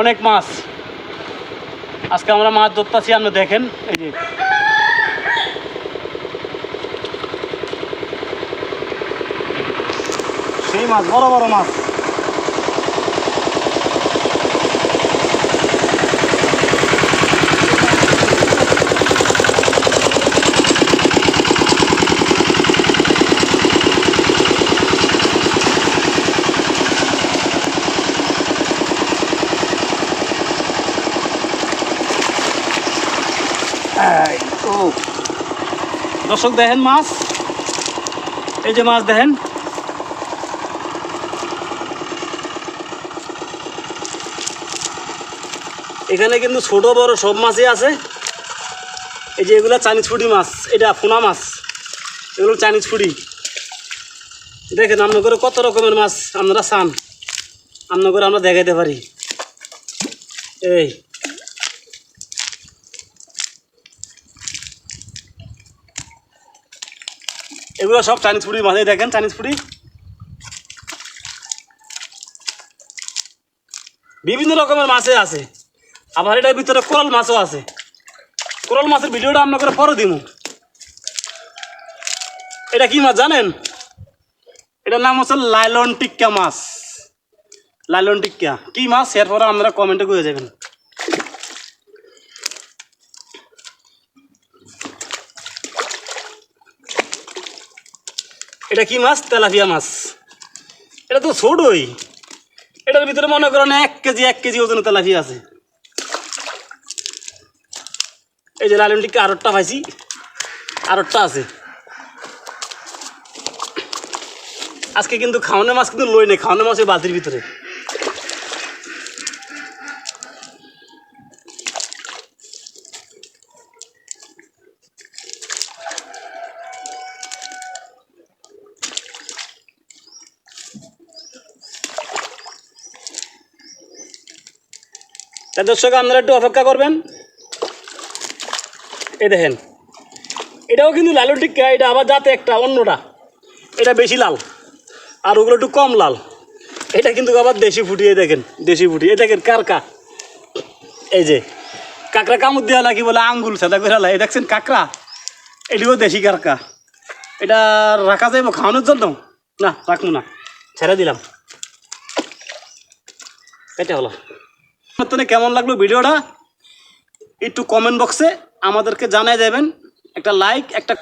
অনেক মাছ। আজকে আমরা মাছ ধরতেছি, আপনি দেখেন, এই যে। সেই মাছ, বড় বড় মাছ। দর্শক, দেখেন মাছ। এই যে মাছ, দেখেন। এখানে কিন্তু ছোট, বড় সব মাছই আছে। এই যে এগুলো চাইনিজ ফুটি মাছ, এটা ফোনা মাছ। এগুলো চাইনিজ ফুটি দেখেন আপনার করে কত রকমের মাছ আপনারা চান। আপনার করে আমরা দেখাইতে পারি। এই এগুলো সব চাইনিজ ফুডি মাছ দেখেন চাইনিজ ফুডি বিভিন্ন রকমের মাছে আছে। আবার এটার ভিতরে কোরাল মাছও আছে। কোরাল মাছের ভিডিওটা আমরা করে পরে দিব এটা কি মাছ জানেন? এটার নাম হচ্ছে লাইলন টিক্কা মাছ। লাইলন টিক্কা। কি মাছ? এরপরে আপনারা কমেন্টে করে যাবেন। এটা কি মাছ? তেলাপিয়া মাছ। এটা তো ছোটই। এটার ভিতরে মনে করেন এক কেজি এক কেজি ওজন তেলাপিয়া আছে। এই যে লালন টিকা আরোটা পাইছি। আরোটা আছে। আজকে কিন্তু খাওয়ানো মাছ কিন্তু লই নেই, খাওয়ানো মাছ ওই বালতির ভিতরে। তা দর্শক, আপনারা একটু অপেক্ষা করবেন। এই দেখেন, এটাও কিন্তু লালু টিক্কা, এটা আবার যাতে একটা, অন্যটা। এটা বেশি লাল, আর ওগুলো একটু কম লাল। এটা কিন্তু আবার দেশি ফুটিয়ে দেখেন, দেশি ফুটি এই দেখেন কারকা এই যে, কাঁকড়া কামড় দেওয়া নাকি বলে আঙ্গুল সাদা করে লাই। দেখছেন, কাঁকড়া? এটিও দেশি কারকা এটা রাখা যাইব খাওয়ানোর জন্য? না, রাখব না। ছেড়ে দিলাম। এটা হলো। আপনার কেমন লাগল ভিডিওটা? একটু কমেন্ট বক্সে আমাদেরকে জানাই যাবেন। একটা লাইক একটা